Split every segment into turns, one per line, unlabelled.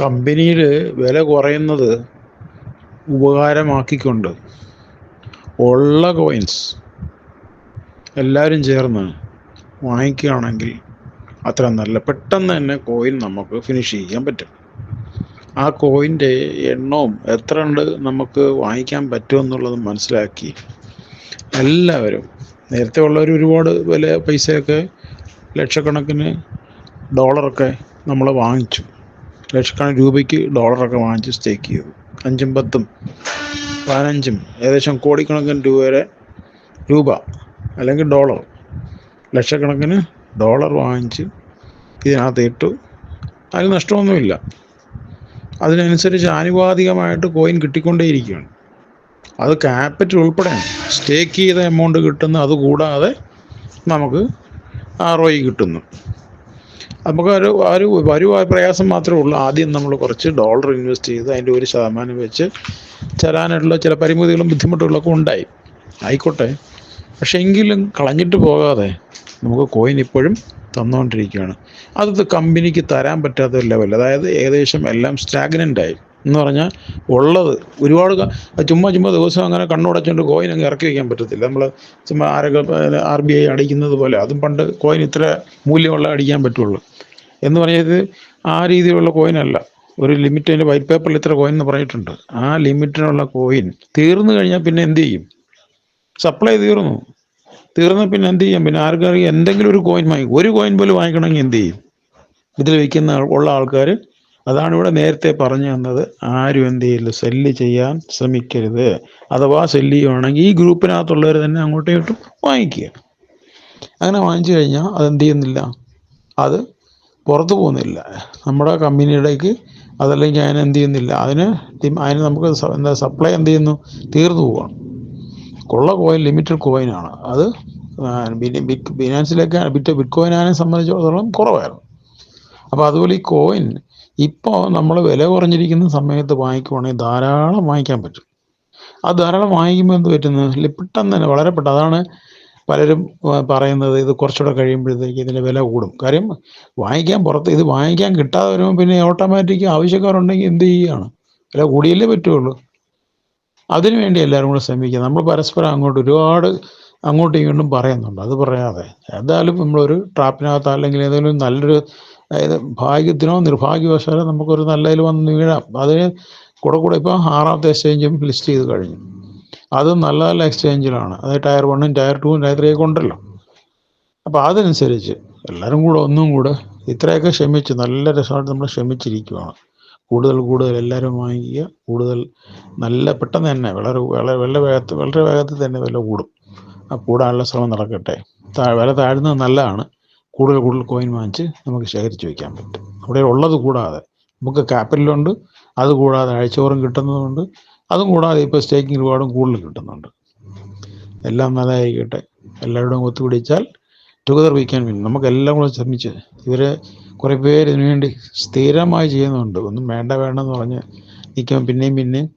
കമ്പനിയിൽ വില കുറയുന്നത് ഉപകാരമാക്കിക്കൊണ്ട് ഉള്ള കോയിൻസ് എല്ലാവരും ചേർന്ന് വാങ്ങിക്കുകയാണെങ്കിൽ അത്ര നല്ല പെട്ടെന്ന് തന്നെ കോയിൻ നമുക്ക് ഫിനിഷ് ചെയ്യാൻ പറ്റും. ആ കോയിന്റെ എണ്ണവും എത്ര ഉണ്ട് നമുക്ക് വാങ്ങിക്കാൻ പറ്റുമെന്നുള്ളത് മനസ്സിലാക്കി എല്ലാവരും നേരത്തെ ഉള്ളവർ ഒരുപാട് വില പൈസയൊക്കെ ലക്ഷക്കണക്കിന് ഡോളറൊക്കെ നമ്മൾ വാങ്ങിച്ചു. ലക്ഷക്കണക്കിന് രൂപയ്ക്ക് ഡോളറൊക്കെ വാങ്ങിച്ച് സ്റ്റേക്ക് ചെയ്തു. അഞ്ചും പത്തും പതിനഞ്ചും ഏകദേശം കോടിക്കണക്കിന് രൂപ വരെ രൂപ അല്ലെങ്കിൽ ഡോളർ ലക്ഷക്കണക്കിന് ഡോളർ വാങ്ങിച്ച് ഇതിനകത്ത് ഇട്ടു. അതിൽ നഷ്ടമൊന്നുമില്ല. അതിനനുസരിച്ച് ആനുപാതികമായിട്ട് കോയിൻ കിട്ടിക്കൊണ്ടേയിരിക്കുകയാണ്. അത് ക്യാപിറ്റൽ ഉൾപ്പെടെ സ്റ്റേക്ക് ചെയ്ത എമൗണ്ട് കിട്ടുന്ന അതുകൂടാതെ നമുക്ക് ആർ ഒ കിട്ടുന്നു. നമുക്ക് ഒരു ഒരു ഒരു പ്രയാസം മാത്രമേ ഉള്ളൂ. ആദ്യം നമ്മൾ കുറച്ച് ഡോളർ ഇൻവെസ്റ്റ് ചെയ്ത് അതിന്റെ ഒരു ശതമാനം വെച്ച് ചെല്ലാനായിട്ടുള്ള ചില പരിമിതികളും ബുദ്ധിമുട്ടുകളൊക്കെ ഉണ്ടായി. ആയിക്കോട്ടെ. പക്ഷെ എങ്കിലും കളഞ്ഞിട്ട് പോകാതെ നമുക്ക് കോയിൻ ഇപ്പോഴും തന്നുകൊണ്ടിരിക്കുകയാണ് അത് കമ്പനിക്ക് തരാൻ പറ്റാത്ത ലെവൽ അതായത് ഏകദേശം എല്ലാം സ്റ്റാഗ്നന്റ് ആയി. എന്ന് പറഞ്ഞാൽ ഉള്ളത്. ഒരുപാട് ചുമ്മാ ചുമ്മാ ദിവസം അങ്ങനെ കണ്ണുടച്ചുകൊണ്ട് കോയിൻ അങ്ങ് ഇറക്കി വയ്ക്കാൻ പറ്റത്തില്ല. നമ്മൾ ചുമ്മാ ആരൊക്കെ ആർ ബി ഐ അടിക്കുന്നത് പോലെ. അതും പണ്ട് കോയിൻ ഇത്ര മൂല്യമുള്ള അടിക്കാൻ പറ്റുള്ളൂ. എന്ന് പറഞ്ഞത് ആ രീതിയിലുള്ള കോയിനല്ല ഒരു ലിമിറ്റ് അതിന്റെ വൈറ്റ് പേപ്പറിൽ ഇത്ര കോയിൻ എന്ന് പറഞ്ഞിട്ടുണ്ട്. ആ ലിമിറ്റിനുള്ള കോയിൻ തീർന്നു കഴിഞ്ഞാൽ പിന്നെ എന്ത് ചെയ്യും? സപ്ലൈ തീർന്നു. തീർന്ന പിന്നെ എന്ത് ചെയ്യും? പിന്നെ ആർക്കറിയാം എന്തെങ്കിലും ഒരു കോയിൻ വാങ്ങിക്കും ഒരു കോയിൻ പോലും വാങ്ങിക്കണമെങ്കിൽ എന്ത് ചെയ്യും? ഇതിൽ വിൽക്കുന്ന ഉള്ള ആൾക്കാർ അതാണ് ഇവിടെ നേരത്തെ പറഞ്ഞു തന്നത്. ആരും എന്ത് ചെയ്യില്ല സെല്ല് ചെയ്യാൻ ശ്രമിക്കരുത്. അഥവാ സെല്ല് ചെയ്യുവാണെങ്കിൽ ഈ ഗ്രൂപ്പിനകത്തുള്ളവർ തന്നെ അങ്ങോട്ടും ഇങ്ങോട്ടും വാങ്ങിക്കുക. അങ്ങനെ വാങ്ങിച്ചു കഴിഞ്ഞാൽ അതെന്ത് ചെയ്യുന്നില്ല. അത് പുറത്തു പോകുന്നില്ല. നമ്മുടെ കമ്പനിയുടേക്ക് അതല്ലെങ്കിൽ അതിന് എന്ത് ചെയ്യുന്നില്ല. അതിന് അതിന് നമുക്ക് എന്താ സപ്ലൈ എന്ത് ചെയ്യുന്നു? തീർന്നു പോവാണ്. കൊള്ള കോയിൻ ലിമിറ്റഡ് കോയിനാണ് അത് ബിനാൻസിലേക്ക് ബിറ്റ് ബിറ്റ് കോയിനെ സംബന്ധിച്ചിടത്തോളം കുറവായിരുന്നു. അപ്പോൾ അതുപോലെ ഈ കോയിൻ ഇപ്പോൾ നമ്മൾ വില കുറഞ്ഞിരിക്കുന്ന സമയത്ത് വാങ്ങിക്കുവാണെങ്കിൽ ധാരാളം വാങ്ങിക്കാൻ പറ്റും. ആ ധാരാളം വാങ്ങിക്കുമ്പോൾ എന്ത് പറ്റുന്നത് പെട്ടെന്ന് തന്നെ വളരെ പെട്ടെന്ന് അതാണ് പലരും പറയുന്നത് ഇത് കുറച്ചുകൂടെ കഴിയുമ്പോഴത്തേക്ക് ഇതിന്റെ വില കൂടും. കാര്യം വാങ്ങിക്കാൻ പുറത്ത് ഇത് വാങ്ങിക്കാൻ കിട്ടാതെ വരുമ്പോൾ പിന്നെ ഓട്ടോമാറ്റിക് ആവശ്യക്കാരുണ്ടെങ്കിൽ എന്ത് ചെയ്യുകയാണ്? വില കൂടിയല്ലേ പറ്റുള്ളൂ. അതിനുവേണ്ടി എല്ലാവരും കൂടെ ശ്രമിക്കുക. നമ്മൾ പരസ്പരം അങ്ങോട്ട് ഒരുപാട് അങ്ങോട്ടും ഇങ്ങോട്ടും പറയുന്നുണ്ട്. അത് പറയാതെ എന്തായാലും നമ്മളൊരു ട്രാപ്പിനകത്ത് അല്ലെങ്കിൽ ഏതെങ്കിലും നല്ലൊരു അതായത് ഭാഗ്യത്തിനോ നിർഭാഗ്യവശാലോ നമുക്കൊരു നല്ലതിൽ വന്ന് വീഴാം. അതിന് കൂടെ കൂടെ ഇപ്പോൾ ആറാമത്തെ എക്സ്ചേഞ്ചും ലിസ്റ്റ് ചെയ്ത് കഴിഞ്ഞു. അത് നല്ല നല്ല എക്സ്ചേഞ്ചിലാണ് അതായത് ടയർ വണ്ണും ടയർ ടൂവും ടയർ ത്രീ ഒക്കെ ഉണ്ടല്ലോ. അപ്പോൾ അതനുസരിച്ച് എല്ലാവരും കൂടെ ഒന്നും കൂടെ ഇത്രയൊക്കെ ക്ഷമിച്ച് നല്ല രസമായിട്ട് നമ്മൾ ക്ഷമിച്ചിരിക്കുകയാണ് കൂടുതൽ കൂടുതൽ എല്ലാവരും വാങ്ങിക്കുക. കൂടുതൽ നല്ല പെട്ടെന്ന് തന്നെ വളരെ വളരെ വേഗത്തിൽ വളരെ വേഗത്തിൽ തന്നെ വില കൂടും. കൂടാനുള്ള ശ്രമം നടക്കട്ടെ. വില താഴ്ന്നത് നല്ലതാണ്. കൂടുതൽ കൂടുതൽ കോയിൻ വാങ്ങിച്ച് നമുക്ക് ശേഖരിച്ച് വയ്ക്കാൻ പറ്റും. അവിടെ ഉള്ളത് കൂടാതെ നമുക്ക് ക്യാപിറ്റലുണ്ട് അത് കൂടാതെ ആഴ്ചതോറും കിട്ടുന്നതുണ്ട് അതും കൂടാതെ ഇപ്പോൾ സ്റ്റേക്കിംഗ് റിവാർഡും കൂടുതൽ കിട്ടുന്നുണ്ട്. എല്ലാം നല്ലതായിരിക്കട്ടെ എല്ലാവരുടെയും ഒത്തുപിടിച്ചാൽ ടുഗദർ വി ക്യാൻ വിൻ നമുക്ക് എല്ലാം കൂടെ ശ്രമിച്ച് ഇവരെ കുറേ പേര് ഇതിന് വേണ്ടി സ്ഥിരമായി ചെയ്യുന്നുണ്ട്. ഒന്നും വേണ്ട വേണ്ടെന്ന് പറഞ്ഞ് നിൽക്കുമ്പോൾ പിന്നെയും പിന്നെയും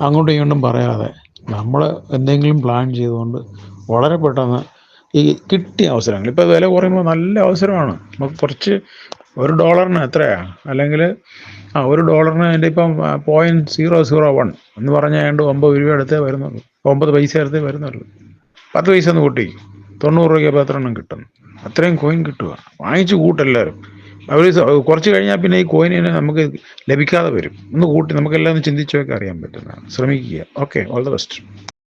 അങ്ങോട്ടും ഇങ്ങോട്ടും പറയാതെ നമ്മൾ എന്തെങ്കിലും പ്ലാൻ ചെയ്തുകൊണ്ട് വളരെ പെട്ടെന്ന് ഈ കിട്ടിയ അവസരങ്ങൾ. ഇപ്പോൾ വില കുറയുമ്പോൾ നല്ല അവസരമാണ്. നമുക്ക് കുറച്ച് ഒരു ഡോളറിന് എത്രയാ? അല്ലെങ്കിൽ ആ ഒരു ഡോളറിന് എന്റെ ഇപ്പം പോയിന്റ് സീറോ സീറോ വൺ എന്ന് പറഞ്ഞാൽ ഏണ്ട് ഒമ്പത് രൂപ അടുത്തേ വരുന്നുള്ളൂ. ഒമ്പത് പൈസ അടുത്തേ വരുന്നുള്ളൂ. പത്ത് പൈസ ഒന്ന് കൂട്ടി. തൊണ്ണൂറ് രൂപയ്ക്ക് എണ്ണം കിട്ടും? അത്രയും കോയിൻ കിട്ടുക വാങ്ങിച്ചു കൂട്ടെല്ലാവരും അവർ കുറച്ച് കഴിഞ്ഞാൽ പിന്നെ ഈ കോയിനെ നമുക്ക് ലഭിക്കാതെ വരും. ഒന്ന് കൂട്ടി നമുക്കെല്ലാം ഒന്ന് ചിന്തിച്ചൊക്കെ അറിയാൻ പറ്റുന്നതാണ്. ശ്രമിക്കുക. Okay all the best